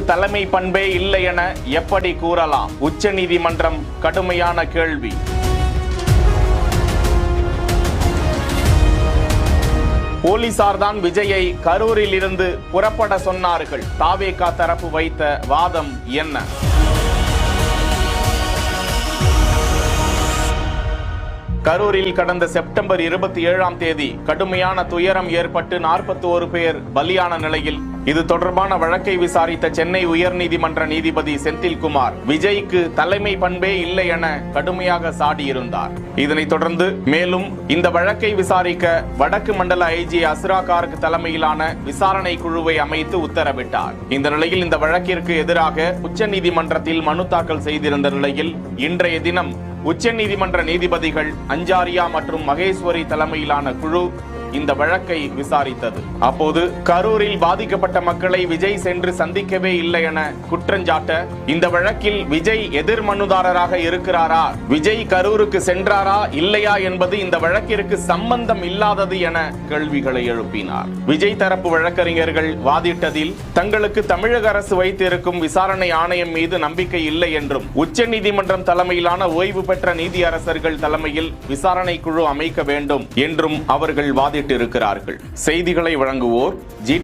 தலைமை பண்பே இல்லை என எப்படி கூறலாம்? உச்சநீதிமன்றம் கடுமையான கேள்வி. போலீசார்தான் விஜயை கரூரில் இருந்து புறப்பட சொன்னார்கள். தாவேகா தரப்பு வைத்த வாதம் என்ன? கரூரில் கடந்த செப்டம்பர் இருபத்தி ஏழாம் தேதி கடுமையான துயரம் ஏற்பட்டு நாற்பத்தி ஒரு பேர் பலியான நிலையில் இது தொடர்பான வழக்கை விசாரித்த சென்னை உயர்நீதிமன்ற நீதிபதி செந்தில்குமார் விஜய்க்கு தலைமை பண்பே இல்லை என கடுமையாக சாடியிருந்தார். இதனைத் தொடர்ந்து மேலும் இந்த வழக்கை விசாரிக்க வடக்கு மண்டல ஐஜி அசுரா கார்க் தலைமையிலான விசாரணை குழுவை அமைத்து உத்தரவிட்டார். இந்த நிலையில் இந்த வழக்கிற்கு எதிராக உச்சநீதிமன்றத்தில் மனு தாக்கல் செய்திருந்த நிலையில் இன்றைய தினம் உச்சநீதிமன்ற நீதிபதிகள் அஞ்சாரியா மற்றும் மகேஸ்வரி தலைமையிலான குழு இந்த வழக்கை விசாரித்தது. அப்போது கரூரில் பாதிக்கப்பட்ட மக்களை விஜய் சென்று சந்திக்கவே இல்லை என குற்றஞ்சாட்ட இந்த வழக்கில் விஜய் எதிர் மனுதாரராக இருக்கிறாரா? விஜய் கரூருக்கு சென்றாரா இல்லையா என்பது இந்த வழக்கிற்கு சம்பந்தம் இல்லாதது என கேள்விகளை எழுப்பினார். விஜய் தரப்பு வழக்கறிஞர்கள் வாதிட்டதில் தங்களுக்கு தமிழக அரசு வைத்திருக்கும் விசாரணை ஆணையம் மீது நம்பிக்கை இல்லை என்றும் உச்சநீதிமன்றம் தலைமையிலான ஓய்வு பெற்ற நீதியரசர்கள் தலைமையில் விசாரணை குழு அமைக்க வேண்டும் என்றும் அவர்கள் வாதிட்டிருக்கிறார்கள் செய்திகளை வழங்குவோர் ஜி